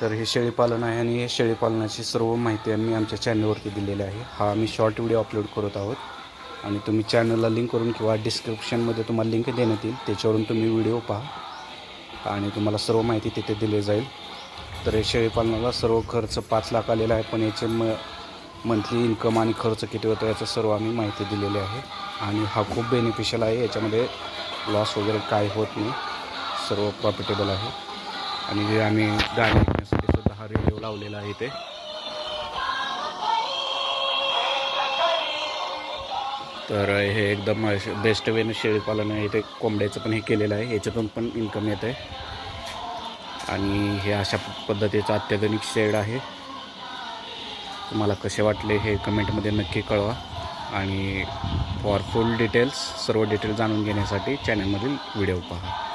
तर हे शेळीपालन आहे आणि हे शेळीपालनाची सर्व माहिती आम्ही आमच्या चॅनलवरती दिलेली आहे. हा आम्ही शॉर्ट व्हिडिओ अपलोड करत आहोत. आणि तुम्ही चॅनलला लिंक करून किंवा डिस्क्रिप्शनमध्ये तुम्हाला लिंक देण्यात येईल. त्याच्यावरून तुम्ही व्हिडिओ पहा. आणि तुम्हाला सर्व माहिती तिथे दिली जाईल. तर हे शेळीपालनाला सर्व खर्च पाच लाख आलेला आहे. पण याचे म मंथली इन्कम आणि खर्च किती होतो याचं सर्व आम्ही माहिती दिलेली आहे. आणि हा खूप बेनिफिशियल आहे. याच्यामध्ये लॉस वगैरे काय होत नाही. सर्व प्रॉफिटेबल आहे. आणि जे आम्ही गाडी लावलेलं आहे ते तर हे एकदम बेस्ट वेन शेळीपालन आहे. इथे कोंबड्याचं पण हे केलेलं आहे. याच्यातून पण इन्कम येत आहे. आणि हे अशा पद्धतीचं अत्याधुनिक शेड आहे. तुम्हाला कसे वाटले हे कमेंटमध्ये नक्की कळवा. आणि फॉर फुल डिटेल्स सर्व डिटेल जाणून घेण्यासाठी चॅनलमधील व्हिडिओ पहा.